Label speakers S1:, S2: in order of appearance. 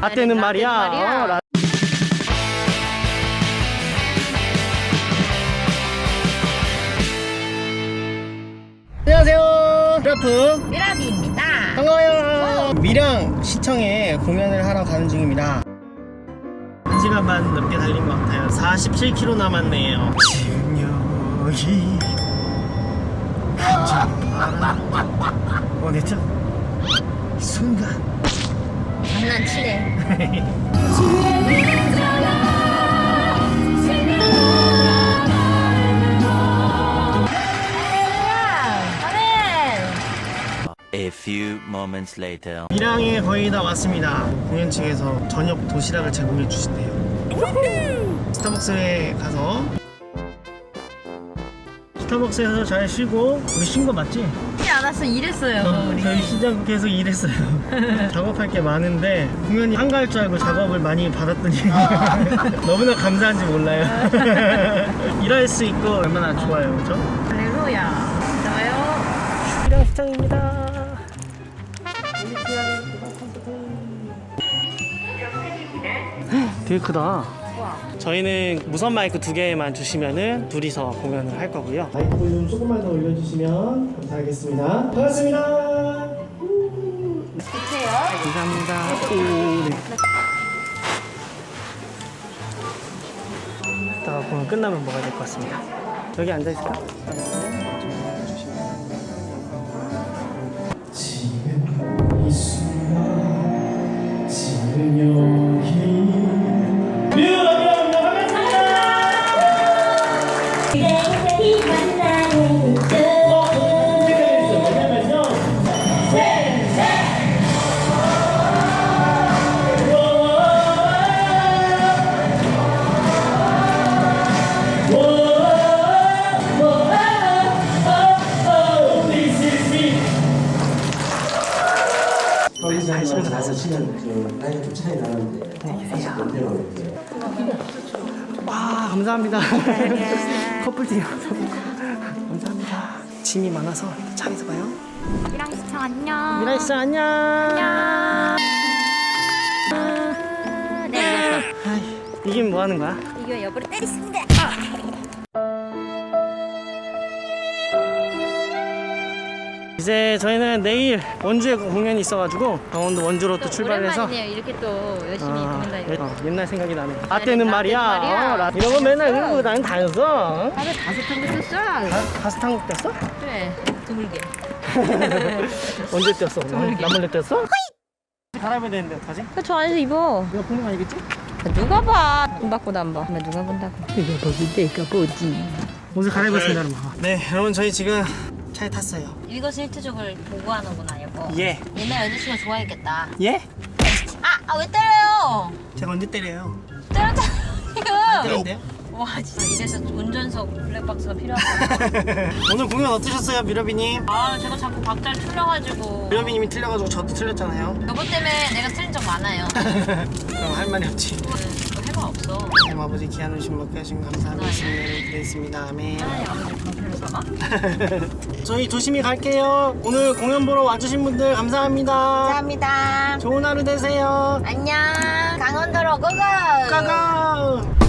S1: 라떼는 말이야.
S2: 말이야.
S1: 어, 라... 안녕하세요. 트러프
S2: 미라비입니다.
S1: 반가워요. 밀양 시청에 공연을 하러 가는 중입니다. 1시간 반 넘게 달린 것 같아요. 47km 남았네요. 지금 여 어, 내죠? 이 순간
S2: 장난치네.
S3: A few moments later.
S1: 밀양에 거의 다 왔습니다. 공연 측에서 저녁 도시락을 제공해 주신대요. 스타벅스에 가서 스타벅스에서 잘 쉬고 우리 쉰 거 맞지?
S2: 하지 않았어 일했어요 우리.
S1: 저희 시장 계속 일했어요. 작업할 게 많은데 공연이 한가할 줄 알고 작업을 많이 받았더니 너무나 감사한지 몰라요. 일할 수 있고 얼마나 좋아요, 그죠?
S2: 할렐루야. 좋아요.
S1: 밀양 시장입니다. 되게 크다. 저희는 무선 마이크 두 개만 주시면은 둘이서 공연을 할 거고요. 마이크 볼륨 조금만 더 올려주시면 감사하겠습니다. 반갑습니다.
S2: 주세요.
S1: 감사합니다. 오, 네. 이따가 공연 끝나면 먹어야 될 것 같습니다. 여기 앉아 있을까?
S4: 나서 치면 나이가 좀 차이 나는데 뭔데요?
S1: 와 감사합니다 커플티요 감사합니다 짐이 많아서 차에서 봐요
S2: 미랑 시청 안녕.
S1: 미라이 씨 안녕
S2: 안녕. 네,
S1: 이게 뭐 하는 거야?
S2: 이거 여보를 때리신데.
S1: 이제 저희는 내일 원주에 공연이 있어가지고 강원도 원주로 또 출발을 해서
S2: 오랜만이네요. 이렇게 또 열심히
S1: 아,
S2: 공연 다니고.
S1: 어, 옛날 생각이 나네 라떼는 말이야,
S2: 말이야.
S1: 어, 라- 이런 거 맨날 그러고 난 다녔어
S2: 다들 다섯 탕 됐었어.
S1: 가, 가스 탄국 뗐어?
S2: 그래. 드물게.
S1: 언제? 남- 남몰래 뗐어? 갈아입어야 되는데 어떡하지?
S2: 그저 안에서 입어.
S1: 이거 보는 거 아니겠지?
S2: 누가 봐? 돈 받고도 안 봐. 나 누가 본다고.
S1: 이거 보기 내가 보지 옷을 갈아입었습니다 여러분 네 여러분 저희 지금 차에 탔어요
S2: 일거수일투족을 보고하는구나 여보.
S1: 예
S2: 옛날 여자친구 좋아했겠다.
S1: 예?
S2: 아, 아 왜 때려요?
S1: 제가 언제 때려요?
S2: 때렸잖아.
S1: 때렸는데요?
S2: 와 진짜 이래서 운전석 블랙박스가 필요하다.
S1: 오늘 공연 어떠셨어요 미러비님?
S2: 아 제가 자꾸 박자를 틀려가지고
S1: 미러비님이 틀려가지고 저도 틀렸잖아요
S2: 여보 때문에 내가 틀린 적 많아요.
S1: 그럼 할 말이 없지
S2: 또 해봐 없어.
S1: 하나님 아버지 귀한 음식 먹게 하신 감사하며 신뢰를 드리겠습니다 아멘
S2: 하나님 아버지 방패를 삼아?
S1: 저희 조심히 갈게요 오늘 공연 보러 와주신 분들 감사합니다
S2: 감사합니다.
S1: 좋은 하루 되세요
S2: 안녕. 강원도로 고고.
S1: 까가